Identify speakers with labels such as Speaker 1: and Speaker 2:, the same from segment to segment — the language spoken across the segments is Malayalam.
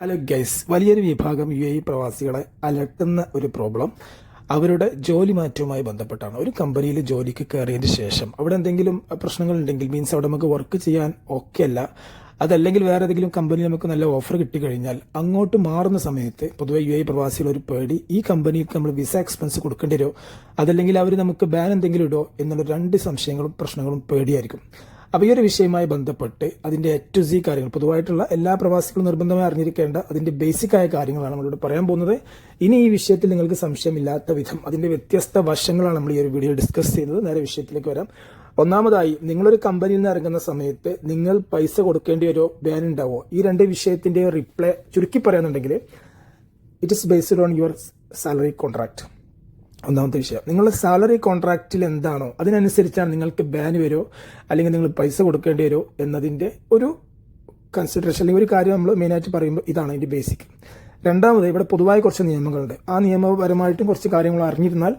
Speaker 1: ഹലോ ഗൈസ് വലിയൊരു വിഭാഗം യു എ പ്രവാസികളെ അലട്ടുന്ന ഒരു പ്രോബ്ലം അവരുടെ ജോലി മാറ്റവുമായി ബന്ധപ്പെട്ടാണ്. ഒരു കമ്പനിയിൽ ജോലിക്ക് കയറിയതിന് ശേഷം അവിടെ എന്തെങ്കിലും പ്രശ്നങ്ങൾ ഉണ്ടെങ്കിൽ മീൻസ് അവിടെ നമുക്ക് വർക്ക് ചെയ്യാൻ ഓക്കെ അല്ല. അതല്ലെങ്കിൽ വേറെ ഏതെങ്കിലും കമ്പനി നമുക്ക് നല്ല ഓഫർ കിട്ടിക്കഴിഞ്ഞാൽ അങ്ങോട്ട് മാറുന്ന സമയത്ത് പൊതുവെ യു എ പ്രവാസികൾ ഒരു പേടി. ഈ കമ്പനിക്ക് നമ്മൾ വിസ എക്സ്പെൻസ് കൊടുക്കേണ്ടി വരുമോ അതല്ലെങ്കിൽ അവർ നമുക്ക് ബാൻ എന്തെങ്കിലും ഇടോ? എന്നുള്ള രണ്ട് സംശയങ്ങളും പ്രശ്നങ്ങളും പേടിയായിരിക്കും. അപ്പോൾ ഈ ഒരു വിഷയവുമായി ബന്ധപ്പെട്ട് അതിന്റെ എ ടു സി കാര്യങ്ങൾ പൊതുവായിട്ടുള്ള എല്ലാ പ്രവാസികളും നിർബന്ധമായി അറിഞ്ഞിരിക്കേണ്ട അതിന്റെ ബേസിക് ആയ കാര്യങ്ങളാണ് നമ്മളിവിടെ പറയാൻ പോകുന്നത്. ഇനി ഈ വിഷയത്തിൽ നിങ്ങൾക്ക് സംശയമില്ലാത്ത വിധം അതിന്റെ വ്യത്യസ്ത വശങ്ങളാണ് നമ്മൾ ഈ ഒരു വീഡിയോ ഡിസ്കസ് ചെയ്യുന്നത്. നേരെ വിഷയത്തിലേക്ക് വരാം. ഒന്നാമതായി നിങ്ങളൊരു കമ്പനിയിൽ നിന്ന് ഇറങ്ങുന്ന സമയത്ത് നിങ്ങൾ പൈസ കൊടുക്കേണ്ടി ഒരു ബാൻ ഉണ്ടാവോ? ഈ രണ്ട് വിഷയത്തിന്റെ റിപ്ലൈ ചുരുക്കി പറയാന്നുണ്ടെങ്കിൽ it is based on your salary contract ഒന്നാമത്തെ വിഷയം. നിങ്ങളുടെ സാലറി കോൺട്രാക്റ്റിൽ എന്താണോ അതിനനുസരിച്ചാണ് നിങ്ങൾക്ക് ബാൻ വരുമോ അല്ലെങ്കിൽ നിങ്ങൾ പൈസ കൊടുക്കേണ്ടി വരുമോ എന്നതിന്റെ ഒരു കൺസിഡറേഷൻ അല്ലെങ്കിൽ ഒരു കാര്യം നമ്മൾ മെയിനായിട്ട് പറയുമ്പോൾ ഇതാണ് അതിന്റെ ബേസിക് രണ്ടാമത് ഇവിടെ പൊതുവായ കുറച്ച് നിയമങ്ങളുണ്ട്. ആ നിയമപരമായിട്ടും കുറച്ച് കാര്യങ്ങൾ അറിഞ്ഞിരുന്നാൽ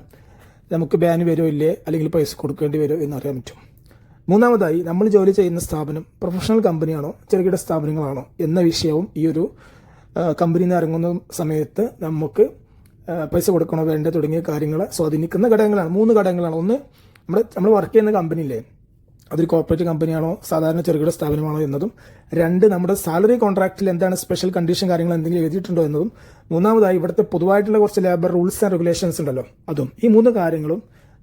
Speaker 1: നമുക്ക് ബാൻ വരുമോ ഇല്ലേ അല്ലെങ്കിൽ പൈസ കൊടുക്കേണ്ടി വരുമോ എന്ന് അറിയാൻ പറ്റും. മൂന്നാമതായി നമ്മൾ ജോലി ചെയ്യുന്ന സ്ഥാപനം പ്രൊഫഷണൽ കമ്പനിയാണോ ചെറുകിട സ്ഥാപനങ്ങളാണോ എന്ന വിഷയവും ഈ ഒരു കമ്പനിയിൽ നിന്ന് ഇറങ്ങുന്ന സമയത്ത് നമുക്ക് പൈസ കൊടുക്കണോ വേണ്ട തുടങ്ങിയ കാര്യങ്ങളെ സ്വാധീനിക്കുന്ന ഘടകങ്ങളാണ്. മൂന്ന് ഘടകങ്ങളാണ്. ഒന്ന് നമ്മുടെ നമ്മൾ വർക്ക് ചെയ്യുന്ന കമ്പനിയില്ലേ അതൊരു കോർപ്പറേറ്റ് കമ്പനിയാണോ സാധാരണ ചെറുകിട സ്ഥാപനമാണോ എന്നതും. രണ്ട് നമ്മുടെ സാലറി കോൺട്രാക്റ്റിൽ എന്താണ് സ്പെഷ്യൽ കണ്ടീഷൻ കാര്യങ്ങൾ എന്തെങ്കിലും എഴുതിയിട്ടുണ്ടോ എന്നതും. മൂന്നാമതായി ഇവിടുത്തെ പൊതുവായിട്ടുള്ള കുറച്ച് ലേബർ റൂൾസ് ആൻഡ് റെഗുലേഷൻസ് ഉണ്ടല്ലോ അതും. ഈ മൂന്ന് കാര്യങ്ങളും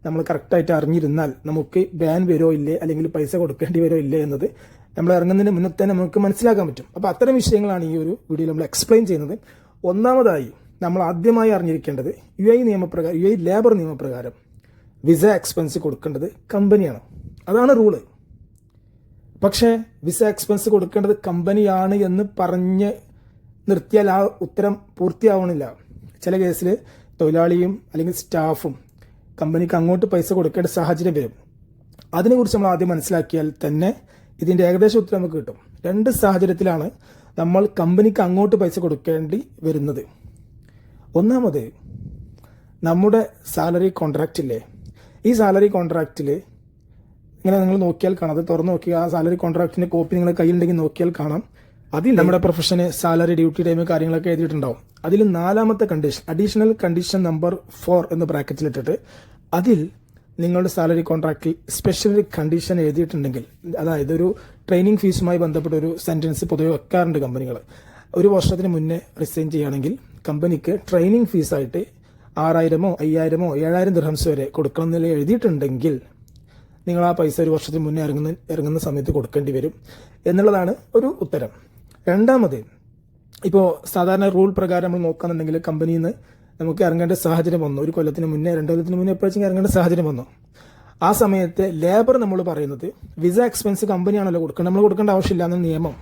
Speaker 1: നമ്മൾ കറക്റ്റായിട്ട് അറിഞ്ഞിരുന്നാൽ നമുക്ക് ബാൻ വരുമോ ഇല്ലേ അല്ലെങ്കിൽ പൈസ കൊടുക്കേണ്ടി വരുമോ ഇല്ലേ എന്നത് നമ്മൾ ഇറങ്ങുന്നതിന് മുന്നേ തന്നെ നമുക്ക് മനസ്സിലാക്കാൻ പറ്റും. അപ്പോൾ അത്തരം വിഷയങ്ങളാണ് ഈ ഒരു വീഡിയോയിൽ നമ്മൾ എക്സ്പ്ലെയിൻ ചെയ്യുന്നത്. ഒന്നാമതായി നമ്മൾ ആദ്യമായി അറിഞ്ഞിരിക്കേണ്ടത് യു ഐ നിയമപ്രകാരം യു ഐ ലേബർ നിയമപ്രകാരം വിസ എക്സ്പെൻസ് കൊടുക്കേണ്ടത് കമ്പനിയാണ്. അതാണ് റൂൾ പക്ഷേ വിസ എക്സ്പെൻസ് കൊടുക്കേണ്ടത് കമ്പനിയാണ് എന്ന് പറഞ്ഞ് നിർത്തിയാൽ ആ ഉത്തരം പൂർത്തിയാവണില്ല. ചില കേസിൽ തൊഴിലാളിയും അല്ലെങ്കിൽ സ്റ്റാഫും കമ്പനിക്ക് അങ്ങോട്ട് പൈസ കൊടുക്കേണ്ട സാഹചര്യം വരും. അതിനെക്കുറിച്ച് നമ്മൾ ആദ്യം മനസ്സിലാക്കിയാൽ തന്നെ ഇതിന്റെ ഏകദേശം ഉത്തരം നമുക്ക് കിട്ടും. രണ്ട് സാഹചര്യത്തിലാണ് നമ്മൾ കമ്പനിക്ക് അങ്ങോട്ട് പൈസ കൊടുക്കേണ്ടി വരുന്നത്. ഒന്നാമത് നമ്മുടെ സാലറി കോൺട്രാക്റ്റ് ഇല്ലേ? ഈ സാലറി കോൺട്രാക്റ്റിൽ ഇങ്ങനെ നിങ്ങൾ നോക്കിയാൽ കാണാം അത് തുറന്നു നോക്കി ആ സാലറി കോൺട്രാക്റ്റിന്റെ കോപ്പി നിങ്ങളുടെ കയ്യിലുണ്ടെങ്കിൽ നോക്കിയാൽ കാണാം. അതിൽ നമ്മുടെ പ്രൊഫഷന് സാലറി ഡ്യൂട്ടി ടൈം കാര്യങ്ങളൊക്കെ എഴുതിയിട്ടുണ്ടാവും. അതിൽ നാലാമത്തെ condition additional condition number four എന്ന് ബ്രാക്കറ്റിലിട്ടിട്ട് അതിൽ നിങ്ങളുടെ സാലറി കോൺട്രാക്റ്റിൽ സ്പെഷ്യൽ കണ്ടീഷൻ എഴുതിയിട്ടുണ്ടെങ്കിൽ അതായത് ഒരു ട്രെയിനിങ് ഫീസുമായി ബന്ധപ്പെട്ട ഒരു സെന്റൻസ് പൊതുവെ വെക്കാറുണ്ട് കമ്പനികൾ ഒരു വർഷത്തിന് മുന്നേ റിസൈൻ ചെയ്യുകയാണെങ്കിൽ കമ്പനിക്ക് ട്രെയിനിങ് ഫീസായിട്ട് ആറായിരമോ അയ്യായിരമോ ഏഴായിരം ദിർഹംസ് വരെ കൊടുക്കണം എന്നില്ല എഴുതിയിട്ടുണ്ടെങ്കിൽ നിങ്ങൾ ആ പൈസ ഒരു വർഷത്തിന് മുന്നേ ഇറങ്ങുന്ന ഇറങ്ങുന്ന സമയത്ത് കൊടുക്കേണ്ടി വരും എന്നുള്ളതാണ് ഒരു ഉത്തരം. രണ്ടാമത് ഇപ്പോൾ സാധാരണ റൂൾ പ്രകാരം നമ്മൾ നോക്കുകയാണെന്നുണ്ടെങ്കിൽ കമ്പനിയിൽ നിന്ന് നമുക്ക് ഇറങ്ങേണ്ട സാഹചര്യം വന്നു. ഒരു കൊല്ലത്തിന് മുന്നേ രണ്ട് കൊല്ലത്തിന് മുന്നേ എപ്പോഴത്തേക്കും ഇറങ്ങേണ്ട സാഹചര്യം വന്നു. ആ സമയത്ത് ലേബർ നമ്മൾ പറയുന്നത് വിസ എക്സ്പെൻസ് കമ്പനിയാണല്ലോ കൊടുക്കേണ്ടത്. നമ്മൾ കൊടുക്കേണ്ട ആവശ്യമില്ല എന്ന നിയമം.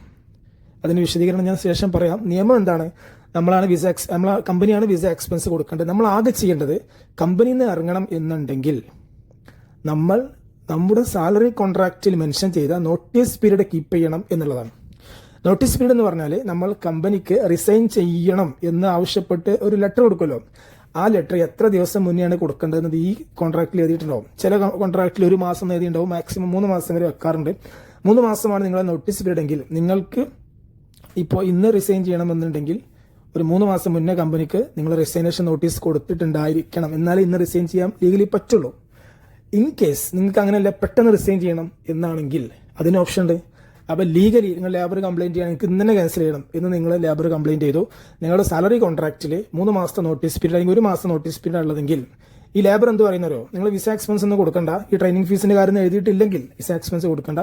Speaker 1: അതിന് വിശദീകരണം ഞാൻ ശേഷം പറയാം. നിയമം എന്താണ്? നമ്മളാണ് വിസ എക്സ് നമ്മൾ കമ്പനിയാണ് വിസ എക്സ്പെൻസ് കൊടുക്കേണ്ടത്. നമ്മൾ ആകെ ചെയ്യേണ്ടത് കമ്പനിയിൽ നിന്ന് ഇറങ്ങണം എന്നുണ്ടെങ്കിൽ നമ്മൾ നമ്മുടെ സാലറി കോൺട്രാക്റ്റിൽ മെൻഷൻ ചെയ്ത നോട്ടീസ് പീരീഡ് കീപ്പ് ചെയ്യണം എന്നുള്ളതാണ്. നോട്ടീസ് പീരീഡ് എന്ന് പറഞ്ഞാൽ നമ്മൾ കമ്പനിക്ക് റിസൈൻ ചെയ്യണം എന്ന് ആവശ്യപ്പെട്ട് ഒരു ലെറ്റർ കൊടുക്കുമല്ലോ. ആ ലെറ്റർ എത്ര ദിവസം മുന്നെയാണ് കൊടുക്കേണ്ടതെന്നത് ഈ കോൺട്രാക്റ്റിൽ എഴുതിയിട്ടുണ്ടാവും. ചില കോൺട്രാക്റ്റിൽ ഒരു മാസം എഴുതിയിട്ടുണ്ടാവും. മാക്സിമം മൂന്ന് മാസം വരെ വെക്കാറുണ്ട്. മൂന്ന് മാസമാണ് നിങ്ങളെ നോട്ടീസ് പീരീഡ് എങ്കിൽ നിങ്ങൾക്ക് ഇപ്പോൾ ഇന്ന് റിസൈൻ ചെയ്യണമെന്നുണ്ടെങ്കിൽ ഒരു മൂന്ന് മാസം മുന്നേ കമ്പനിക്ക് നിങ്ങൾ റിസൈനേഷൻ നോട്ടീസ് കൊടുത്തിട്ടുണ്ടായിരിക്കണം. എന്നാലേ ഇന്ന് റിസൈൻ ചെയ്യാൻ ലീഗലി പറ്റുള്ളൂ. ഇൻ കേസ് നിങ്ങൾക്ക് അങ്ങനെയല്ല പെട്ടെന്ന് റിസൈൻ ചെയ്യണം എന്നാണെങ്കിൽ അതിന് ഓപ്ഷൻ ഉണ്ട്. അപ്പോൾ ലീഗലി നിങ്ങൾ ലേബർ കംപ്ലൈന്റ് ചെയ്യാൻ നിങ്ങൾക്ക് ഇന്നലെ ക്യാൻസൽ ചെയ്യണം എന്ന് നിങ്ങൾ ലേബർ കംപ്ലൈന്റ് ചെയ്തു. നിങ്ങളുടെ സാലറി കോൺട്രാക്റ്റിൽ മൂന്ന് മാസത്തെ നോട്ടീസ് പീരീഡ് അല്ലെങ്കിൽ ഒരു മാസം നോട്ടീസ് പീരീഡ് ഉള്ളതെങ്കിൽ ഈ ലേബർ എന്ത് പറയുന്നവരോ നിങ്ങൾ വിസ എക്സ്പെൻസ് ഒന്നും കൊടുക്കണ്ട. ഈ ട്രെയിനിങ് ഫീസിന്റെ കാര്യം എഴുതിയിട്ടില്ലെങ്കിൽ വിസ എക്സ്പെൻസ് കൊടുക്കണ്ട.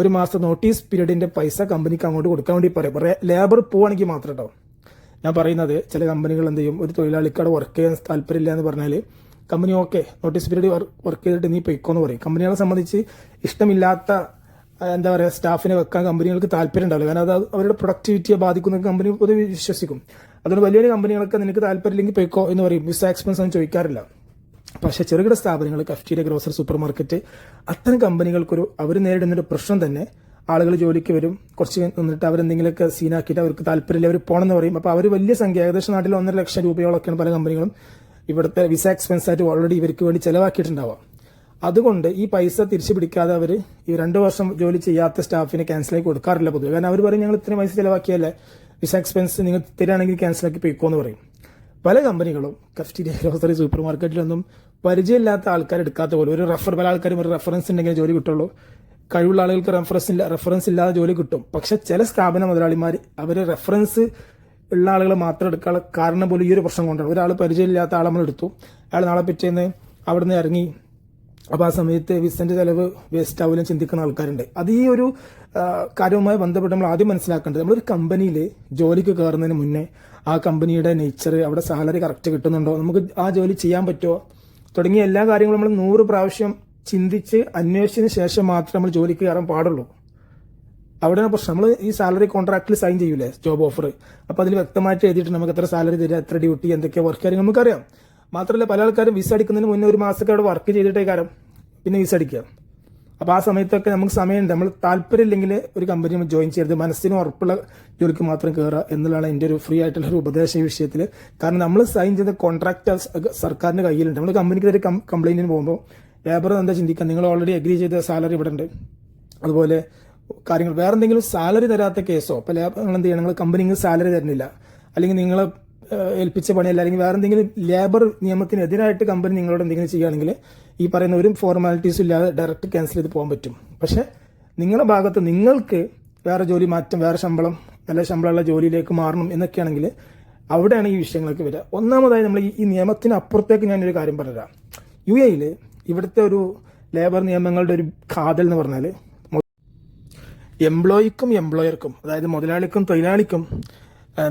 Speaker 1: ഒരു മാസത്തെ നോട്ടീസ് പീരീഡിന്റെ പൈസ കമ്പനിക്ക് അങ്ങോട്ട് കൊടുക്കാൻ വേണ്ടി പറയും. ലേബർ പോവാണെങ്കിൽ മാത്രം കേട്ടോ ഞാൻ പറയുന്നത് ചില കമ്പനികൾ എന്ത് ചെയ്യും? ഒരു തൊഴിലാളിക്കടെ വർക്ക് ചെയ്യാൻ താല്പര്യമില്ല എന്ന് പറഞ്ഞാൽ company okay notice period work ചെയ്തിട്ട് നീ പൊയ്ക്കോന്ന് പറയും. കമ്പനികളെ സംബന്ധിച്ച് ഇഷ്ടമില്ലാത്ത എന്താ പറയുക സ്റ്റാഫിനെ വെക്കാൻ കമ്പനികൾക്ക് താല്പര്യം ഉണ്ടാവില്ല. കാരണം അത് അവരുടെ പ്രൊഡക്ടിവിറ്റിയെ ബാധിക്കുന്ന കമ്പനി പൊതുവെ വിശ്വസിക്കും. അതുകൊണ്ട് വലിയ കമ്പനികൾക്ക് നിനക്ക് താല്പര്യമില്ലെങ്കിൽ പൊയ്ക്കോ എന്ന് പറയും. വിസ എക്സ്പെൻസ് ഒന്നും ചോദിക്കാറില്ല. പക്ഷേ ചെറുകിട സ്ഥാപനങ്ങൾ കഫ്റ്റീരിയ ഗ്രോസറി സൂപ്പർ മാർക്കറ്റ് അത്തരം കമ്പനികൾക്കൊരു അവർ നേരിടുന്നൊരു പ്രശ്നം തന്നെ ആളുകൾ ജോലിക്ക് വരും. കുറച്ച് നിന്നിട്ട് അവരെന്തെങ്കിലുമൊക്കെ സീനാക്കിയിട്ട് അവർക്ക് താല്പര്യമില്ല അവർ പോകണമെന്ന് പറയും. അപ്പോൾ അവർ വലിയ സംഖ്യ ഏകദേശം നാട്ടിൽ ഒന്നര ലക്ഷം രൂപയോളൊക്കെയാണ് പല കമ്പനികളും ഇവിടുത്തെ വിസ എക്സ്പെൻസ് ആയിട്ട് ഓൾറെഡി ഇവർക്ക് വേണ്ടി ചെലവാക്കിയിട്ടുണ്ടാവാം അതുകൊണ്ട് ഈ പൈസ തിരിച്ചു പിടിക്കാതെ അവർ ഈ രണ്ട് വർഷം ജോലി ചെയ്യാത്ത സ്റ്റാഫിന് ക്യാൻസലാക്കി കൊടുക്കാറില്ല പൊതുവെ. കാരണം അവർ പറയും ഞങ്ങൾ ഇത്രയും പൈസ ചിലവാക്കിയല്ലേ? വിസ എക്സ്പെൻസ് നിങ്ങൾ തരികയാണെങ്കിൽ ക്യാൻസലാക്കി പോയിക്കോ എന്ന് പറയും. പല കമ്പനികളും കഫ്റ്റീരിയ ഗ്രോസറി സൂപ്പർ മാർക്കറ്റിലൊന്നും പരിചയമില്ലാത്ത ആൾക്കാർ എടുക്കാത്ത പോലെ ഒരു റെഫർ പല ആൾക്കാരും ഒരു റെഫറൻസ് ഉണ്ടെങ്കിൽ ജോലി കിട്ടുള്ളൂ. കഴിവുള്ള ആളുകൾക്ക് റെഫറൻസ് ഇല്ല റെഫറൻസ് ഇല്ലാതെ ജോലി കിട്ടും. പക്ഷെ ചില സ്ഥാപന മുതലാളിമാർ അവർ റെഫറൻസ് ഉള്ള ആളുകൾ മാത്രം എടുക്കാനുള്ള കാരണം പോലും ഈ ഒരു പ്രശ്നം കൊണ്ടാണ്. ഒരാൾ പരിചയമില്ലാത്ത ആളെ നമ്മൾ എടുത്തു. അയാൾ നാളെ പിറ്റേന്ന് അവിടെ നിന്ന് ഇറങ്ങി. അപ്പോൾ ആ സമയത്ത് വിസന്റെ ചിലവ് വേസ്റ്റ് ആവില്ല ചിന്തിക്കുന്ന ആൾക്കാരുണ്ട്. അത് ഈ ഒരു കാര്യവുമായി ബന്ധപ്പെട്ട് നമ്മൾ ആദ്യം മനസ്സിലാക്കേണ്ടത് നമ്മളൊരു കമ്പനിയിൽ ജോലിക്ക് കയറുന്നതിന് മുന്നേ ആ കമ്പനിയുടെ നേച്ചർ അവിടെ സാലറി കറക്റ്റ് കിട്ടുന്നുണ്ടോ? നമുക്ക് ആ ജോലി ചെയ്യാൻ പറ്റുമോ? തുടങ്ങിയ എല്ലാ കാര്യങ്ങളും നമ്മൾ നൂറ് പ്രാവശ്യം ചിന്തിച്ച് അന്വേഷിച്ചതിന് ശേഷം മാത്രമേ നമ്മൾ ജോലിക്ക് കയറാൻ പാടുള്ളൂ. അവിടെ പ്രശ്നം. നമ്മൾ ഈ സാലറി കോൺട്രാക്റ്റിൽ സൈൻ ചെയ്യൂലേ ജോബ് ഓഫർ അപ്പോൾ അതിൽ വ്യക്തമായിട്ട് എഴുതിയിട്ട് നമുക്ക് എത്ര സാലറി തരിക എത്ര ഡ്യൂട്ടി എന്തൊക്കെ വർക്ക് കാര്യങ്ങൾ നമുക്കറിയാം. മാത്രമല്ല പല ആൾക്കാരും വിസ അടിക്കുന്നതിന് മുന്നേ ഒരു മാസമൊക്കെ അവിടെ വർക്ക് ചെയ്തിട്ടേ കാരം. പിന്നെ വിസ അടിക്കുക അപ്പോൾ ആ സമയത്തൊക്കെ നമുക്ക് സമയമുണ്ട്. നമ്മൾ താല്പര്യമില്ലെങ്കിൽ ഒരു കമ്പനി ജോയിൻ ചെയ്യരുത്. മനസ്സിന് ഉറപ്പുള്ള ജോലിക്ക് മാത്രം കയറുക എന്നുള്ളതാണ് എന്റെ ഒരു ഫ്രീ ആയിട്ടുള്ള ഒരു ഉപദേശം ഈ വിഷയത്തിൽ കാരണം നമ്മൾ സൈൻ ചെയ്ത കോൺട്രാക്ട് സർക്കാരിന്റെ കയ്യിലുണ്ട്. നമ്മൾ കമ്പനിക്ക് ഒരു കംപ്ലൈന്റിന് പോകുമ്പോൾ ലേബർ എന്താ ചിന്തിക്കുക നിങ്ങൾ ഓൾറെഡി അഗ്രി ചെയ്ത സാലറി ഇവിടെ ഉണ്ട്. അതുപോലെ കാര്യങ്ങൾ വേറെ എന്തെങ്കിലും സാലറി തരാത്ത കേസോ അപ്പോൾ നിങ്ങൾ എന്ത് ചെയ്യണം? നിങ്ങൾ കമ്പനിക്ക് സാലറി തരുന്നില്ല. അല്ലെങ്കിൽ നിങ്ങൾ ഏൽപ്പിച്ച പണിയല്ല അല്ലെങ്കിൽ വേറെ എന്തെങ്കിലും ലേബർ നിയമത്തിനെതിരായിട്ട് കമ്പനി നിങ്ങളോട് എന്തെങ്കിലും ചെയ്യുകയാണെങ്കിൽ ഈ പറയുന്ന ഒരു ഫോർമാലിറ്റീസും ഇല്ലാതെ ഡയറക്റ്റ് ക്യാൻസൽ ചെയ്ത് പോകാൻ പറ്റും. പക്ഷേ നിങ്ങളുടെ ഭാഗത്ത് നിങ്ങൾക്ക് വേറെ ജോലി മാറ്റം വേറെ ശമ്പളം നല്ല ശമ്പളമുള്ള ജോലിയിലേക്ക് മാറണം എന്നൊക്കെയാണെങ്കിൽ അവിടെയാണ് ഈ വിഷയങ്ങളൊക്കെ വരിക. ഒന്നാമതായി നമ്മൾ ഈ- നിയമത്തിനപ്പുറത്തേക്ക് ഞാനൊരു കാര്യം പറഞ്ഞുതരാം. യു എയിൽ ഇവിടുത്തെ ഒരു ലേബർ നിയമങ്ങളുടെ ഒരു കാതൽ എന്ന് പറഞ്ഞാൽ എംപ്ലോയിക്കും എംപ്ലോയർക്കും അതായത് മുതലാളിക്കും തൊഴിലാളിക്കും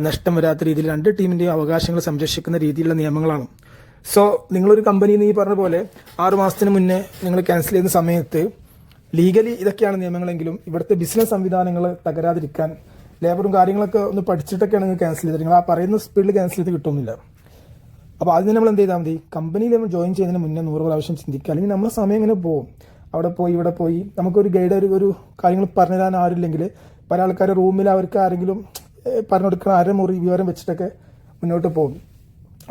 Speaker 1: നഷ്ടം വരാത്ത രീതിയിൽ രണ്ട് ടീമിന്റെയും അവകാശങ്ങൾ സംരക്ഷിക്കുന്ന രീതിയിലുള്ള നിയമങ്ങളാണ്. സോ നിങ്ങളൊരു കമ്പനി ഈ പറഞ്ഞ പോലെ ആറു മാസത്തിന് മുന്നേ നിങ്ങൾ ക്യാൻസൽ ചെയ്യുന്ന സമയത്ത് ലീഗലി ഇതൊക്കെയാണ് നിയമങ്ങളെങ്കിലും ഇവിടുത്തെ ബിസിനസ് സംവിധാനങ്ങൾ തകരാതിരിക്കാൻ ലേബറും കാര്യങ്ങളൊക്കെ ഒന്ന് പഠിച്ചിട്ടൊക്കെയാണ് നിങ്ങൾ ക്യാൻസൽ ചെയ്തത്. നിങ്ങൾ ആ പറയുന്ന സ്പീഡിൽ ക്യാൻസൽ ചെയ്ത് കിട്ടുന്നില്ല. അപ്പോൾ അതിന് നമ്മൾ എന്ത് ചെയ്താൽ മതി? കമ്പനിയിൽ നമ്മൾ ജോയിൻ ചെയ്യുന്നതിന് മുന്നേ നൂറ് പ്രാവശ്യം ചിന്തിക്കുക. അല്ലെങ്കിൽ നമ്മുടെ സമയം ഇങ്ങനെ പോകും. അവിടെ പോയി ഇവിടെ പോയി. നമുക്കൊരു ഗൈഡ് ഒരു ഒരു കാര്യങ്ങൾ പറഞ്ഞു തരാൻ ആരില്ലെങ്കിൽ പല ആൾക്കാരുടെ റൂമിൽ അവർക്ക് ആരെങ്കിലും പറഞ്ഞു കൊടുക്കുന്ന അര മുറി വിവരം വെച്ചിട്ടൊക്കെ മുന്നോട്ട് പോകും.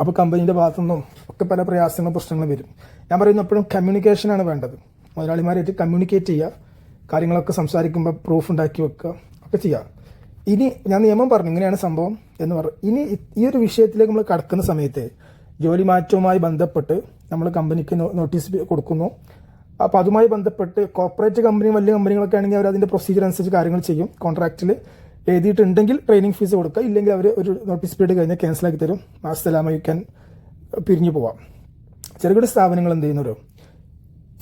Speaker 1: അപ്പോൾ കമ്പനീന്റെ ഭാഗത്തുനിന്നും ഒക്കെ പല പ്രയാസങ്ങളും പ്രശ്നങ്ങളും വരും. ഞാൻ പറയുന്നു എപ്പോഴും കമ്മ്യൂണിക്കേഷനാണ് വേണ്ടത്. മുതലാളിമാരായിട്ട് കമ്മ്യൂണിക്കേറ്റ് ചെയ്യുക. കാര്യങ്ങളൊക്കെ സംസാരിക്കുമ്പോൾ പ്രൂഫ് ഉണ്ടാക്കി വെക്കുക. ഒക്കെ ചെയ്യുക. ഇനി ഞാൻ നിയമം പറഞ്ഞു. ഇങ്ങനെയാണ് സംഭവം എന്ന് പറഞ്ഞു. ഇനി ഈ ഒരു വിഷയത്തിലേക്ക് നമ്മൾ കടക്കുന്ന സമയത്ത് ജോലി മാറ്റവുമായി ബന്ധപ്പെട്ട് നമ്മൾ കമ്പനിക്ക് നോട്ടീസ് കൊടുക്കുന്നു. അപ്പോൾ അതുമായി ബന്ധപ്പെട്ട് കോർപ്പറേറ്റ് കമ്പനി വലിയ കമ്പനികളൊക്കെ ആണെങ്കിൽ അവർ അതിന്റെ പ്രൊസീജിയർ അനുസരിച്ച് കാര്യങ്ങൾ ചെയ്യും. കോൺട്രാക്റ്റിൽ എഴുതിയിട്ടുണ്ടെങ്കിൽ ട്രെയിനിങ് ഫീസ് കൊടുക്കുക. ഇല്ലെങ്കിൽ അവർ ഒരു നോട്ടീസ് പീരീഡ് കഴിഞ്ഞാൽ ക്യാൻസലാക്കി തരും. മാസത്തലാമ യു ക്യാൻ പിരിഞ്ഞു പോവാം. ചെറുകിട സ്ഥാപനങ്ങൾ എന്ത് ചെയ്യുന്നവരോ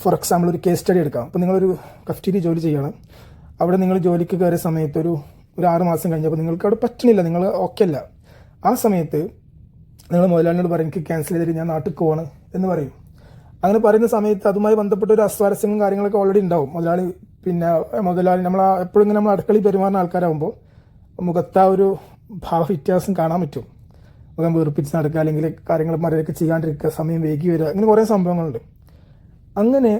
Speaker 1: ഫോർ എക്സാമ്പിൾ ഒരു കേസ് സ്റ്റഡി എടുക്കാം. അപ്പോൾ നിങ്ങളൊരു കഫ്റ്റീരി ജോലി ചെയ്യണം. അവിടെ നിങ്ങൾ ജോലിക്ക് കയറിയ സമയത്ത് ഒരു ഒരു ആറ് മാസം കഴിഞ്ഞപ്പോൾ നിങ്ങൾക്ക് അവിടെ പറ്റണില്ല. നിങ്ങൾ ഓക്കെ അല്ല. ആ സമയത്ത് നിങ്ങൾ മുതലാളിനോട് പറയും എനിക്ക് ക്യാൻസൽ ചെയ്തിട്ട് ഞാൻ നാട്ടിൽ പോവാണ് എന്ന് പറയും. അങ്ങനെ പറയുന്ന സമയത്ത് അതുമായി ബന്ധപ്പെട്ട ഒരു അസ്വാരസ്യങ്ങളും കാര്യങ്ങളൊക്കെ ഓൾറെഡി ഉണ്ടാവും. മുതലാളി പിന്നെ മുതലാളി നമ്മൾ എപ്പോഴും ഇങ്ങനെ നമ്മൾ അടുക്കളയിൽ പെരുമാറുന്ന ആൾക്കാരാകുമ്പോൾ മുഖത്ത് ആ ഒരു ഭാവ വ്യത്യാസം കാണാൻ പറ്റും. മുഖം വീർപ്പിച്ച് നടക്കുക അല്ലെങ്കിൽ കാര്യങ്ങൾ മര്യാദയ്ക്ക് ചെയ്യാണ്ടിരിക്കുക സമയം വൈകി വരിക അങ്ങനെ കുറേ സംഭവങ്ങളുണ്ട്. അങ്ങനെ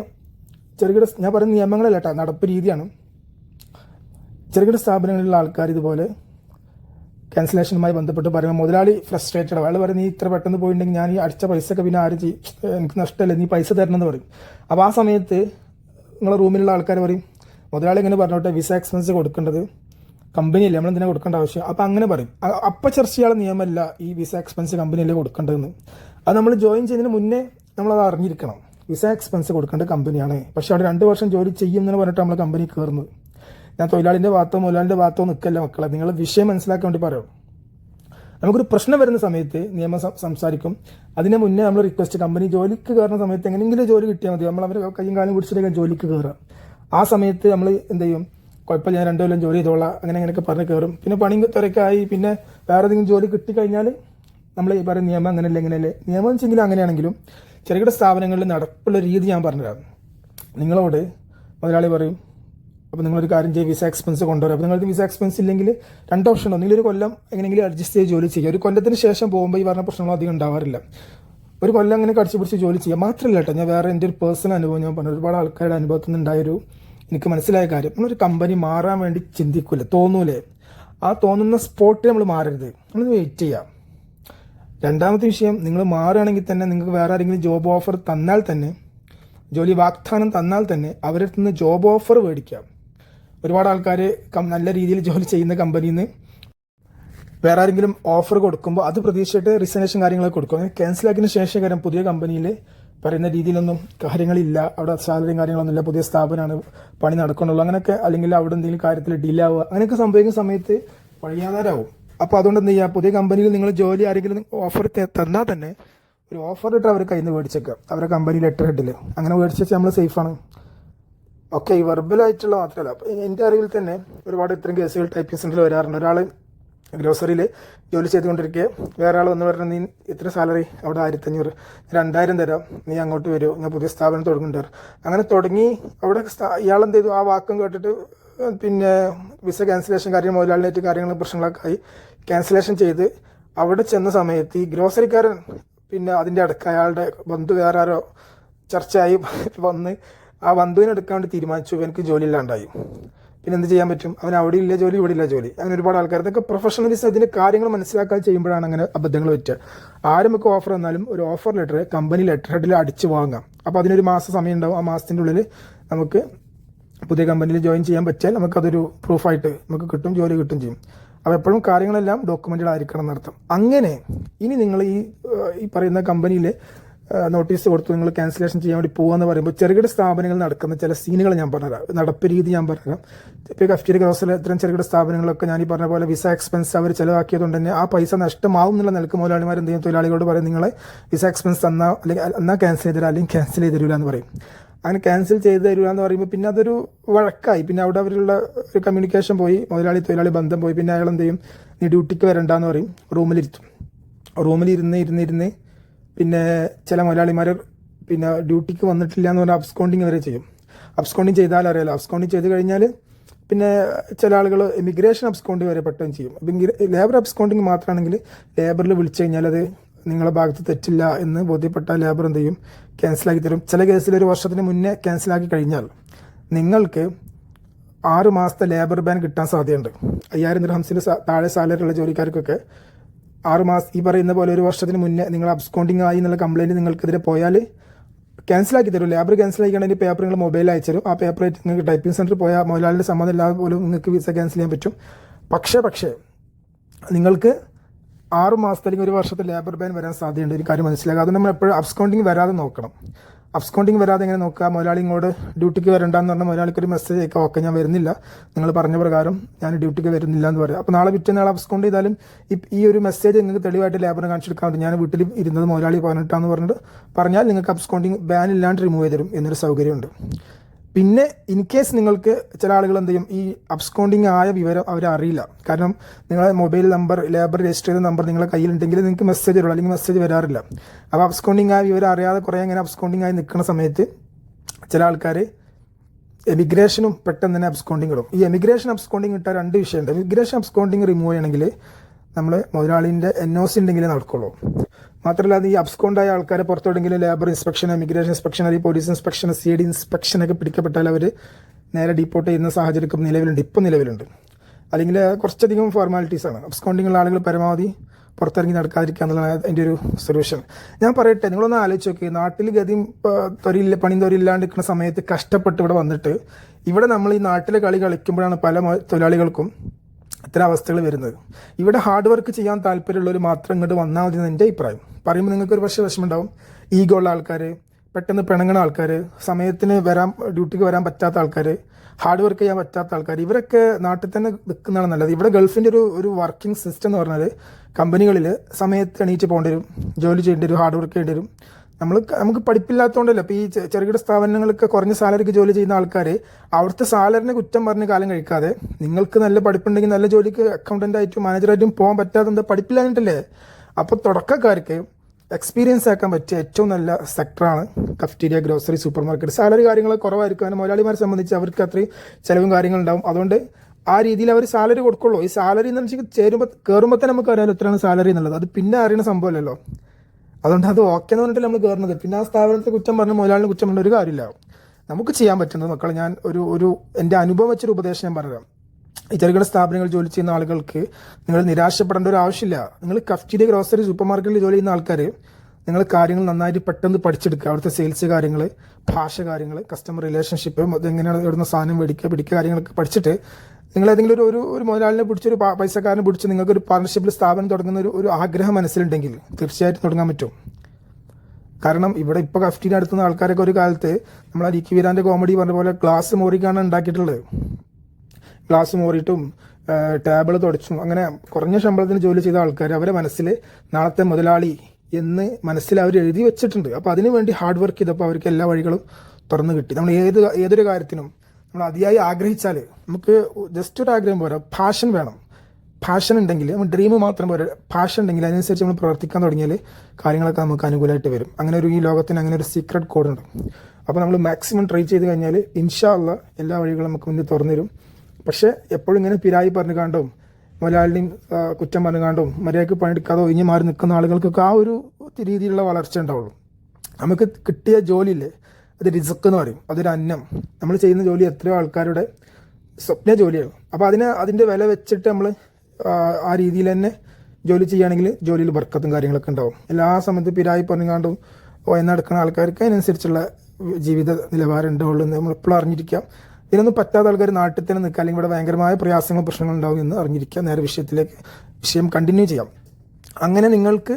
Speaker 1: ചെറുകിട ഞാൻ പറയുന്ന നിയമങ്ങളല്ല കേട്ടോ നടപ്പ് രീതിയാണ്. ചെറുകിട സ്ഥാപനങ്ങളിലുള്ള ആൾക്കാർ ഇതുപോലെ ക്യാൻസലേഷനുമായി ബന്ധപ്പെട്ട് പറയുമ്പോൾ മുതലാളി ഫ്രസ്ട്രേറ്റഡ് അയാൾ പറയും നീ ഇത്ര പെട്ടെന്ന് പോയിട്ടുണ്ടെങ്കിൽ ഞാൻ ഈ അടിച്ച പൈസയൊക്കെ പിന്നെ ആര് ചെയ്യും. എനിക്ക് നഷ്ടമല്ലേ? നീ പൈസ തരണമെന്ന് പറയും. അപ്പോൾ ആ സമയത്ത് നിങ്ങളെ റൂമിലുള്ള ആൾക്കാർ പറയും മുതലാളി ഇങ്ങനെ പറഞ്ഞോട്ടെ വിസ എക്സ്പെൻസ് കൊടുക്കേണ്ടത് കമ്പനിയല്ലേ നമ്മൾ എന്തിനാ കൊടുക്കേണ്ട ആവശ്യം? അപ്പം അങ്ങനെ പറയും. അപ്പം ചർച്ച ചെയ്യാനുള്ള നിയമമല്ല ഈ വിസ എക്സ്പെൻസ് കമ്പനിയല്ലേ കൊടുക്കേണ്ടതെന്ന്. അത് നമ്മൾ ജോയിൻ ചെയ്യുന്നതിന് മുന്നേ നമ്മളത് അറിഞ്ഞിരിക്കണം. വിസ എക്സ്പെൻസ് കൊടുക്കേണ്ട കമ്പനിയാണ് പക്ഷേ അവിടെ രണ്ട് വർഷം ജോലി ചെയ്യും എന്ന് പറഞ്ഞിട്ട് നമ്മൾ കമ്പനി കയറുന്നത് ഞാൻ തൊഴിലാളിന്റെ ഭാഗത്തോ മുതലാളിന്റെ ഭാഗത്തോ നിൽക്കല്ല മക്കളെ. നിങ്ങൾ വിഷയം മനസ്സിലാക്കാൻ വേണ്ടി പറയും. നമുക്കൊരു പ്രശ്നം വരുന്ന സമയത്ത് നിയമം സംസാരിക്കും. അതിന് മുന്നേ നമ്മൾ റിക്വസ്റ്റ് കമ്പനി ജോലിക്ക് കയറുന്ന സമയത്ത് എങ്ങനെയെങ്കിലും ജോലി കിട്ടിയാൽ മതി. നമ്മൾ അവരെ കയ്യും കാലം പിടിച്ചിട്ട് ജോലിക്ക് കയറുക. ആ സമയത്ത് നമ്മൾ എന്ത് ചെയ്യും? കുഴപ്പമില്ല ഞാൻ രണ്ടു കൊല്ലം ജോലി ചെയ്തോളാം. അങ്ങനെ അങ്ങനെയൊക്കെ പറഞ്ഞ് കയറും. പിന്നെ പണി തിരക്കായി. പിന്നെ വേറെ ഏതെങ്കിലും ജോലി കിട്ടിക്കഴിഞ്ഞാൽ നമ്മൾ ഈ പറയുന്ന നിയമം അങ്ങനെയല്ലേ ഇങ്ങനെയല്ലേ? നിയമം വെച്ചെങ്കിലും അങ്ങനെയാണെങ്കിലും ചെറുകിട സ്ഥാപനങ്ങളിൽ നടപ്പുള്ള രീതി ഞാൻ പറഞ്ഞുതരാം. നിങ്ങളോട് മുതലാളി പറയും അപ്പോൾ നിങ്ങളൊരു കാര്യം ചെയ്യും വിസ എക്സ്പെൻസ് കൊണ്ടുവരും. അപ്പോൾ നിങ്ങൾക്ക് വിസ എക്സ്പെൻസ് ഇല്ലെങ്കിൽ രണ്ട് ഓപ്ഷൻ ഉണ്ട്? ഒരു കൊല്ലം എങ്ങനെയെങ്കിലും അഡ്ജസ്റ്റ് ചെയ്ത് ജോലി ചെയ്യുക. ഒരു കൊല്ലത്തിന് ശേഷം പോകുമ്പോൾ ഈ പറഞ്ഞ പ്രശ്നങ്ങൾ അധികം ഉണ്ടാവാറില്ല. ഒരു കൊല്ലം അങ്ങനെ കടിച്ചു പിടിച്ച് ജോലി ചെയ്യുക. മാത്രമല്ല കേട്ടോ ഞാൻ വേറെ എന്റെ ഒരു പേഴ്സണൽ അനുഭവം ഞാൻ പറഞ്ഞു ഒരുപാട് ആൾക്കാരുടെ അനുഭവത്തിൽ നിന്നുണ്ടായൊരു എനിക്ക് മനസ്സിലായ കാര്യം. നമ്മളൊരു കമ്പനി മാറാൻ വേണ്ടി ചിന്തിക്കില്ല തോന്നൂലേ? ആ തോന്നുന്ന സ്പോട്ടിൽ നമ്മൾ മാറരുത്. നമ്മൾ വെയിറ്റ് ചെയ്യാം. രണ്ടാമത്തെ വിഷയം നിങ്ങൾ മാറുകയാണെങ്കിൽ തന്നെ നിങ്ങൾക്ക് വേറെ ആരെങ്കിലും ജോബ് ഓഫർ തന്നാൽ തന്നെ ജോലി വാഗ്ദാനം തന്നാൽ തന്നെ അവരുടെ നിന്ന് ജോബ് ഓഫർ മേടിക്കാം. ഒരുപാട് ആൾക്കാർ നല്ല രീതിയിൽ ജോലി ചെയ്യുന്ന കമ്പനിയിൽ നിന്ന് വേറെ ആരെങ്കിലും ഓഫർ കൊടുക്കുമ്പോൾ അത് പ്രതീക്ഷിച്ചിട്ട് റിസർവേഷൻ കാര്യങ്ങളൊക്കെ കൊടുക്കും. ആക്കിയതിന് ശേഷം കാര്യം പുതിയ കമ്പനിയിൽ പറയുന്ന രീതിയിലൊന്നും കാര്യങ്ങളില്ല. അവിടെ സാലറിയും കാര്യങ്ങളൊന്നും ഇല്ല. പുതിയ സ്ഥാപനമാണ് പണി നടക്കണുള്ളൂ അങ്ങനെയൊക്കെ അല്ലെങ്കിൽ അവിടെ എന്തെങ്കിലും കാര്യത്തിൽ ഡിലേ ആവുക. അങ്ങനെയൊക്കെ സംഭവിക്കുന്ന സമയത്ത് വഴിയാധാരാവും അപ്പോൾ അതുകൊണ്ട് എന്ത് ചെയ്യുക പുതിയ കമ്പനിയിൽ നിങ്ങൾ ജോലി ആരെങ്കിലും ഓഫർ തന്നാൽ തന്നെ ഒരു ഓഫർ ഇട്ട് അവർ കയ്യിൽ നിന്ന് മേടിച്ചേക്കുക അവരുടെ കമ്പനി ലെറ്റർ ഹെഡിൽ അങ്ങനെ മേടിച്ച് നമ്മൾ സേഫാണ് ഓക്കെ ഈ വെർബലായിട്ടുള്ള മാത്രമല്ല അപ്പം എന്റെ അറിവിൽ തന്നെ ഒരുപാട് ഇത്തരം കേസുകൾ ടൈപ്പിംഗ് സെന്ററിൽ വരാറുണ്ട്. ഒരാൾ ഗ്രോസറിയിൽ ജോലി ചെയ്തുകൊണ്ടിരിക്കുക വേറെ ആൾ വന്ന് പറഞ്ഞാൽ നീ ഇത്ര സാലറി അവിടെ ആയിരത്തഞ്ഞൂറ് രണ്ടായിരം തരാം നീ അങ്ങോട്ട് വരുമോ ഞാൻ പുതിയ സ്ഥാപനം തുടങ്ങുന്നുണ്ട്. അങ്ങനെ തുടങ്ങി അവിടെ ഇയാൾ എന്ത് ചെയ്തു ആ വാക്കും കേട്ടിട്ട് പിന്നെ വിസ ക്യാൻസലേഷൻ കാര്യം മുതലാളിനേറ്റ് കാര്യങ്ങൾ പ്രശ്നങ്ങളൊക്കെ ആയി. ക്യാൻസലേഷൻ ചെയ്ത് അവിടെ ചെന്ന സമയത്ത് ഈ ഗ്രോസറിക്കാരൻ പിന്നെ അതിന്റെ അടുക്ക അയാളുടെ ബന്ധു വേറെ ആരോ ചർച്ചയായി വന്ന് ആ ബന്ധുവിനെ എടുക്കാൻ വേണ്ടി തീരുമാനിച്ചു. എനിക്ക് ജോലി ഇല്ലാണ്ടായി. പിന്നെ എന്ത് ചെയ്യാൻ പറ്റും? അവൻ അവിടെ ഇല്ല ജോലി ഇവിടെ ഇല്ല ജോലി. അങ്ങനെ ഒരുപാട് ആൾക്കാർ ഇതൊക്കെ പ്രൊഫഷണലിസം ഇതിന്റെ കാര്യങ്ങൾ മനസ്സിലാക്കാൻ ചെയ്യുമ്പോഴാണ് അങ്ങനെ അബദ്ധങ്ങൾ പറ്റുക. ആരും ഒക്കെ ഓഫർ വന്നാലും ഒരു ഓഫർ ലെറ്റർ കമ്പനി ലെറ്റർ ഹെഡിൽ അടിച്ച് വാങ്ങാം. അപ്പോൾ അതിനൊരു മാസം സമയം ഉണ്ടാവും. ആ മാസത്തിന്റെ ഉള്ളിൽ നമുക്ക് പുതിയ കമ്പനിയിൽ ജോയിൻ ചെയ്യാൻ പറ്റിയാൽ നമുക്കതൊരു പ്രൂഫായിട്ട് നമുക്ക് കിട്ടും ജോലി കിട്ടും ചെയ്യും. അപ്പോൾ എപ്പോഴും കാര്യങ്ങളെല്ലാം ഡോക്യുമെന്റഡ് ആയിരിക്കണം എന്നർത്ഥം. അങ്ങനെ ഇനി നിങ്ങൾ ഈ ഈ പറയുന്ന കമ്പനിയിൽ നോട്ടീസ് കൊടുത്തു നിങ്ങൾ ക്യാൻസലേഷൻ ചെയ്യാൻ വേണ്ടി പോകുമെന്ന് പറയുമ്പോൾ ചെറുകിട സ്ഥാപനങ്ങൾ നടക്കുന്ന ചില സീനുകൾ ഞാൻ പറഞ്ഞുതരാം. നടപ്പ് രീതി ഞാൻ പറഞ്ഞുതരാം. ഇപ്പോൾ കഫ്റ്റീരിയ ക്ലോസിൽ ഇത്തരം ചെറുകിട സ്ഥാപനങ്ങളൊക്കെ ഞാൻ ഈ പറഞ്ഞ പോലെ വിസ എക്സ്പെൻസ് അവർ ചിലവാക്കിയതുകൊണ്ട് തന്നെ ആ പൈസ നഷ്ടമാവും എന്നുള്ള നിലയ്ക്ക് മുതലാളിമാർ എന്ത് ചെയ്യും? തൊഴിലാളികളോട് പറയും നിങ്ങളെ വിസ എക്സ്പെൻസ് തന്നാൽ അല്ലെങ്കിൽ എന്നാൽ ക്യാൻസൽ ചെയ്ത് തരാം അല്ലെങ്കിൽ ക്യാൻസൽ ചെയ്ത് തരില്ല എന്ന് പറയും. അങ്ങനെ ക്യാൻസൽ ചെയ്ത് തരിക എന്ന് പറയുമ്പോൾ പിന്നെ അതൊരു വഴക്കായി. പിന്നെ അവിടെ അവരുള്ള ഒരു കമ്മ്യൂണിക്കേഷൻ പോയി മുതലാളി തൊഴിലാളി ബന്ധം പോയി. പിന്നെ അയാൾ എന്ത് ചെയ്യും? നീ ഡ്യൂട്ടിക്ക് വരണ്ടെന്ന് പറയും. റൂമിലിരുത്തും. റൂമിൽ ഇരുന്ന് ഇരുന്ന് ഇരുന്ന് പിന്നെ ചില മലയാളിമാർ പിന്നെ ഡ്യൂട്ടിക്ക് വന്നിട്ടില്ല എന്ന് പറഞ്ഞാൽ അബ്സ്കൗണ്ടിങ് വരെ ചെയ്യും. അബ്സ്കൗണ്ടിങ് ചെയ്താൽ അറിയാലോ. അബ്സ്കൗണ്ടിങ് ചെയ്ത് കഴിഞ്ഞാൽ പിന്നെ ചില ആളുകൾ ഇമിഗ്രേഷൻ അബ്സ്കൗണ്ട് വരെ പെട്ടെന്ന് ചെയ്യും. അപ്പം ലേബർ അബ്സ്കൗണ്ടിങ് മാത്രമാണെങ്കിൽ ലേബറിൽ വിളിച്ചു കഴിഞ്ഞാൽ അത് നിങ്ങളുടെ ഭാഗത്ത് തെറ്റില്ല എന്ന് ബോധ്യപ്പെട്ട ലേബർ എന്ത് ചെയ്യും? ക്യാൻസലാക്കി തരും. ചില കേസിൽ ഒരു വർഷത്തിന് മുന്നേ ക്യാൻസലാക്കി കഴിഞ്ഞാൽ നിങ്ങൾക്ക് ആറ് മാസത്തെ ലേബർ ബാൻ കിട്ടാൻ സാധ്യതയുണ്ട്. അയ്യായിരം ദിർഹംസിന് താഴെ സാലറി ഉള്ള ജോലിക്കാർക്കൊക്കെ ആറ് മാസം ഈ പറയുന്ന പോലെ ഒരു വർഷത്തിന് മുന്നേ നിങ്ങൾ അബ്സ്കോണ്ടിങ് ആയി എന്നുള്ള കംപ്ലയിന്റ് നിങ്ങൾക്കെതിരെ പോയാൽ ക്യാൻസലാക്കി തരും. ലേബർ ക്യാൻസൽ ആക്കിയാണെങ്കിൽ പേപ്പർ നിങ്ങൾ മൊബൈലിൽ അയച്ചു ആ പേപ്പർ ആയിട്ട് നിങ്ങൾക്ക് ടൈപ്പിംഗ് സെന്ററിൽ പോയാൽ മുതലാളിന്റെ സമ്മതം ഇല്ലാതെ പോലും നിങ്ങൾക്ക് വിസ ക്യാൻസൽ ചെയ്യാൻ പറ്റും. പക്ഷേ പക്ഷേ നിങ്ങൾക്ക് ആറ് മാസത്തിലേക്ക് ഒരു വർഷത്തെ ലേബർ ബാൻ വരാൻ സാധ്യതയുണ്ട്. ഒരു കാര്യം മനസ്സിലാക്കുക അതുകൊണ്ട് നമ്മൾ എപ്പോഴും അബ്സ്കൗണ്ടിങ് വരാതെ നോക്കണം. അബ്സ്കോണ്ടിങ് വരാതെ എങ്ങനെ നോക്കുക. മുതലാളി ഇങ്ങോട്ട് ഡ്യൂട്ടിക്ക് വരണ്ടെന്ന് പറഞ്ഞാൽ മുതലാളിക്ക് ഒരു മെസ്സേജ് അയക്കാം ഓക്കെ ഞാൻ വരുന്നില്ല. നിങ്ങൾ പറഞ്ഞ പ്രകാരം ഞാൻ ഡ്യൂട്ടിക്ക് വരുന്നില്ല എന്ന് പറയാം. അപ്പോൾ നാളെ പിറ്റേന്നാൾ അബ്സ്കോണ്ട് ചെയ്താലും ഈ ഒരു മെസ്സേജ് നിങ്ങൾക്ക് തെളിവായിട്ട് ലേബറിന് കാണിച്ചെടുക്കാൻ പറ്റും ഞാൻ വീട്ടിൽ ഇരുന്നത് മുതലാളി പറഞ്ഞിട്ടാന്ന് പറഞ്ഞിട്ട് പറഞ്ഞാൽ നിങ്ങൾക്ക് അബ്സ്കോണ്ടിങ് ബാൻ ഇല്ലാണ്ട് റിമൂവ് ചെയ്ത് തരും എന്നൊരു സൗകര്യമുണ്ട്. പിന്നെ ഇൻ കേസ് നിങ്ങൾക്ക് ചില ആളുകൾ എന്ത് ചെയ്യും? ഈ അബ്സ്കോണ്ടിങ് ആയ വിവരം അവർ അറിയില്ല. കാരണം നിങ്ങളെ മൊബൈൽ നമ്പർ ലേബർ രജിസ്റ്റർ ചെയ്ത നമ്പർ നിങ്ങളുടെ കയ്യിലുണ്ടെങ്കിൽ നിങ്ങൾക്ക് മെസ്സേജ് വരുള്ളൂ അല്ലെങ്കിൽ മെസ്സേജ് വരാറില്ല. അപ്പോൾ അബ്സ്കോണ്ടിങ് ആയ വിവരം അറിയാതെ കുറേ അങ്ങനെ അബ്സ്കോണ്ടിങ് ആയി നിൽക്കുന്ന സമയത്ത് ചില ആൾക്കാർ എമിഗ്രേഷനും പെട്ടെന്ന് തന്നെ അബ്സ്കോണ്ടിങ് ഇടും. ഈ എമിഗ്രേഷൻ അബ്സ്കോണ്ടിങ് ഇട്ട രണ്ട് വിഷയമുണ്ട്. എമിഗ്രേഷൻ അബ്സ്കോണ്ടിങ് റിമൂവ് ചെയ്യണമെങ്കിൽ നമ്മൾ മുതലാളിന്റെ എൻ ഒ സി ഉണ്ടെങ്കിലേ നടക്കുള്ളൂ. മാത്രമല്ല അത് ഈ അബ്സ്കോണ്ടായ ആൾക്കാരെ പുറത്തോടെങ്കിലും ലേബർ ഇൻസ്പെക്ഷൻ ഇമിഗ്രേഷൻ ഇൻസ്പെക്ഷൻ അല്ലെങ്കിൽ police inspection C D inspection ഒക്കെ പിടിക്കപ്പെട്ടാൽ അവർ നേരെ ഡീപ്പോർട്ട് ചെയ്യുന്ന സാഹചര്യം നിലവിലുണ്ട്. ഇപ്പം നിലവിലുണ്ട്. അല്ലെങ്കിൽ കുറച്ചധികം ഫോർമാലിറ്റീസാണ് ആണ്. അബ്സ്കോണ്ടിങ് ആളുകൾ പരമാവധി പുറത്തിറങ്ങി നടക്കാതിരിക്കുക എന്നുള്ളതാണ് അതിന്റെ ഒരു സൊല്യൂഷൻ ഞാൻ പറയട്ടെ നിങ്ങളൊന്ന് ആലോചിച്ച് നോക്കി. നാട്ടിൽ ഗതിയും തൊരില്ല പണിയും തൊരില്ലാണ്ട് നിൽക്കുന്ന സമയത്ത് കഷ്ടപ്പെട്ട് ഇവിടെ വന്നിട്ട് ഇവിടെ നമ്മൾ ഈ നാട്ടിലെ കളി കളിക്കുമ്പോഴാണ് പല തൊഴിലാളികൾക്കും ഇത്തരം അവസ്ഥകൾ വരുന്നത്. ഇവിടെ ഹാർഡ് വർക്ക് ചെയ്യാൻ താല്പര്യമുള്ളവർ മാത്രം ഇങ്ങോട്ട് വന്നാൽ മതി എന്റെ അഭിപ്രായം. പറയുമ്പോൾ നിങ്ങൾക്ക് ഒരു പക്ഷേ വിഷമമുണ്ടാവും. ഈഗോ ഉള്ള ആൾക്കാർ പെട്ടെന്ന് പിണങ്ങണ ആൾക്കാർ സമയത്തിന് വരാൻ ഡ്യൂട്ടിക്ക് വരാൻ പറ്റാത്ത ആൾക്കാർ ഹാർഡ് വർക്ക് ചെയ്യാൻ പറ്റാത്ത ആൾക്കാർ ഇവരൊക്കെ നാട്ടിൽ തന്നെ നിൽക്കുന്നതാണ് നല്ലത്. ഇവിടെ ഗൾഫിന്റെ ഒരു ഒരു വർക്കിംഗ് സിസ്റ്റം എന്ന് പറഞ്ഞാൽ കമ്പനികളിൽ സമയത്ത് എണീറ്റ് പോകേണ്ടി വരും ജോലി ചെയ്യേണ്ടി വരും ഹാർഡ് വർക്ക് ചെയ്യേണ്ടി വരും. നമ്മൾ നമുക്ക് പഠിപ്പില്ലാത്തതുകൊണ്ടല്ല അപ്പോൾ ഈ ചെറുകിട സ്ഥാപനങ്ങൾക്ക് കുറഞ്ഞ സാലറിക്ക് ജോലി ചെയ്യുന്ന ആൾക്കാർ അവിടുത്തെ സാലറിനെ കുറ്റം പറഞ്ഞ് കാലം കഴിക്കാതെ നിങ്ങൾക്ക് നല്ല പഠിപ്പുണ്ടെങ്കിൽ നല്ല ജോലിക്ക് അക്കൗണ്ടന്റായിട്ടും മാനേജറായിട്ടും പോകാൻ പറ്റാതെ എന്താ പഠിപ്പില്ലാഞ്ഞിട്ടല്ലേ? അപ്പോൾ തുടക്കക്കാർക്ക് എക്സ്പീരിയൻസ് ആക്കാൻ പറ്റിയ ഏറ്റവും നല്ല സെക്ടറാണ് cafeteria grocery supermarket salary കാര്യങ്ങൾ കുറവായിരിക്കും. കാരണം മുതലാളിമാരെ സംബന്ധിച്ച് അവർക്ക് അത്രയും ചിലവും കാര്യങ്ങളുണ്ടാവും അതുകൊണ്ട് ആ രീതിയിൽ അവർ സാലറി കൊടുക്കുള്ളൂ. ഈ സാലറി എന്ന് വെച്ചാൽ ചേരുമ്പോൾ കയറുമ്പോൾ തന്നെ നമുക്ക് അറിയാമല്ലോ എത്രയാണ് സാലറി എന്നുള്ളത്. അത് പിന്നെ അറിയുന്ന സംഭവമല്ലല്ലോ അതുകൊണ്ട് അത് ഓക്കെ എന്ന് പറഞ്ഞിട്ട് നമ്മൾ കയറുന്നത് പിന്നെ ആ സ്ഥാപനത്തെ കുറ്റം പറഞ്ഞ് മുതലാളിനെ കുറ്റം പറഞ്ഞ ഒരു കാര്യമില്ല. നമുക്ക് ചെയ്യാൻ പറ്റുന്നത് മക്കളെ ഞാൻ ഒരു ഒരു എന്റെ അനുഭവം വെച്ചൊരു ഉപദേശം ഞാൻ പറയാം. ഈ ചെറുകിട സ്ഥാപനങ്ങൾ ജോലി ചെയ്യുന്ന ആളുകൾക്ക് നിങ്ങൾ നിരാശപ്പെടേണ്ട ഒരു ആവശ്യമില്ല. നിങ്ങൾ കഫ്റ്റിയിലെ ഗ്രോസറി സൂപ്പർ മാർക്കറ്റിൽ ജോലി ചെയ്യുന്ന ആൾക്കാർ നിങ്ങൾ കാര്യങ്ങൾ നന്നായിട്ട് പെട്ടെന്ന് പഠിച്ചെടുക്കുക. അവിടുത്തെ സെയിൽസ് കാര്യങ്ങൾ ഭാഷ കാര്യങ്ങൾ കസ്റ്റമർ റിലേഷൻഷിപ്പ് അതെങ്ങനെയാണ് ഇവിടുന്ന് സാധനം മേടിക്കുക പിടിക്കുക കാര്യങ്ങളൊക്കെ പഠിച്ചിട്ട് നിങ്ങൾ ഏതെങ്കിലും ഒരു ഒരു ഒരു മുതലാളിനെ പിടിച്ചൊരു പൈസക്കാരനെ പിടിച്ച് നിങ്ങൾക്ക് ഒരു പാർട്ണർഷിപ്പിൽ സ്ഥാപനം തുടങ്ങുന്ന ഒരു ഒരു ആഗ്രഹം മനസ്സിലുണ്ടെങ്കിൽ തീർച്ചയായിട്ടും തുടങ്ങാൻ പറ്റും. കാരണം ഇവിടെ ഇപ്പോൾ കഫ്റ്റീൻ അടുത്തുന്ന ആൾക്കാരൊക്കെ ഒരു കാലത്ത് നമ്മൾ ആ രിക്കി വീരാന്റെ കോമഡി പറഞ്ഞ പോലെ ഗ്ലാസ് മോറിക്കാണ് ഉണ്ടാക്കിയിട്ടുള്ളത്. ഗ്ലാസ് മോറിയിട്ടും ടേബിൾ തുടച്ചും അങ്ങനെ കുറഞ്ഞ ശമ്പളത്തിന് ജോലി ചെയ്ത ആൾക്കാർ അവരെ മനസ്സിൽ നാളത്തെ മുതലാളി എന്ന് മനസ്സിൽ അവർ എഴുതി വെച്ചിട്ടുണ്ട്. അപ്പോൾ അതിനുവേണ്ടി ഹാർഡ് വർക്ക് ചെയ്തപ്പോൾ അവർക്ക് എല്ലാ വഴികളും തുറന്നു കിട്ടി. നമ്മൾ ഏത് ഏതൊരു കാര്യത്തിനും നമ്മൾ അതിയായി ആഗ്രഹിച്ചാൽ നമുക്ക് ജസ്റ്റ് ഒരു ആഗ്രഹം പോരാ പാഷൻ വേണം. പാഷൻ ഉണ്ടെങ്കിൽ നമ്മൾ ഡ്രീം മാത്രം പോരാ പാഷൻ ഉണ്ടെങ്കിൽ അതിനനുസരിച്ച് നമ്മൾ പ്രവർത്തിക്കാൻ തുടങ്ങിയാൽ കാര്യങ്ങളൊക്കെ നമുക്ക് അനുകൂലമായിട്ട് വരും. അങ്ങനെ ഒരു ഈ ലോകത്തിന് അങ്ങനെ ഒരു സീക്രട്ട് കോഡ് ഉണ്ട്. അപ്പോൾ നമ്മൾ മാക്സിമം ട്രൈ ചെയ്ത് കഴിഞ്ഞാൽ ഇൻഷാ അല്ല എല്ലാ വഴികളും നമുക്ക് മുന്നിൽ തുറന്നു തരും പക്ഷേ എപ്പോഴും ഇങ്ങനെ പിരായി പറഞ്ഞു കണ്ടും മലയാളിയും കുറ്റം പറഞ്ഞു കണ്ടും മര്യാദയ്ക്ക് പണിയെടുക്കാതെ ഒഴിഞ്ഞു മാറി നിൽക്കുന്ന ആളുകൾക്കൊക്കെ ആ ഒരു രീതിയിലുള്ള വളർച്ച ഉണ്ടാവുള്ളൂ. നമുക്ക് കിട്ടിയ ജോലിയില്ലേ അത് റിസക്ക് എന്ന് പറയും. അതൊരു അന്നം. നമ്മൾ ചെയ്യുന്ന ജോലി എത്രയോ ആൾക്കാരുടെ സ്വപ്ന ജോലിയാണ്. അപ്പോൾ അതിന് അതിന്റെ വില വെച്ചിട്ട് നമ്മൾ ആ രീതിയിൽ തന്നെ ജോലി ചെയ്യുകയാണെങ്കിൽ ജോലിയിൽ ബർക്കത്തും കാര്യങ്ങളൊക്കെ ഉണ്ടാവും. എല്ലാ സമയത്തും പിരായി പറഞ്ഞുകൊണ്ടും നടക്കുന്ന ആൾക്കാർക്ക് അതിനനുസരിച്ചുള്ള ജീവിത നിലവാരം ഉണ്ടാവുള്ളൂ എന്ന് നമ്മൾ എപ്പോഴും അറിഞ്ഞിരിക്കാം. ഇതിനൊന്നും പറ്റാത്ത ആൾക്കാർ നാട്ടിൽ തന്നെ നിൽക്കുക അല്ലെങ്കിൽ ഇവിടെ ഭയങ്കരമായ പ്രയാസങ്ങളും പ്രശ്നങ്ങളും ഉണ്ടാവും എന്ന് അറിഞ്ഞിരിക്കുക നേരെ വിഷയത്തിലേക്ക് വിഷയം കണ്ടിന്യൂ ചെയ്യാം. അങ്ങനെ നിങ്ങൾക്ക്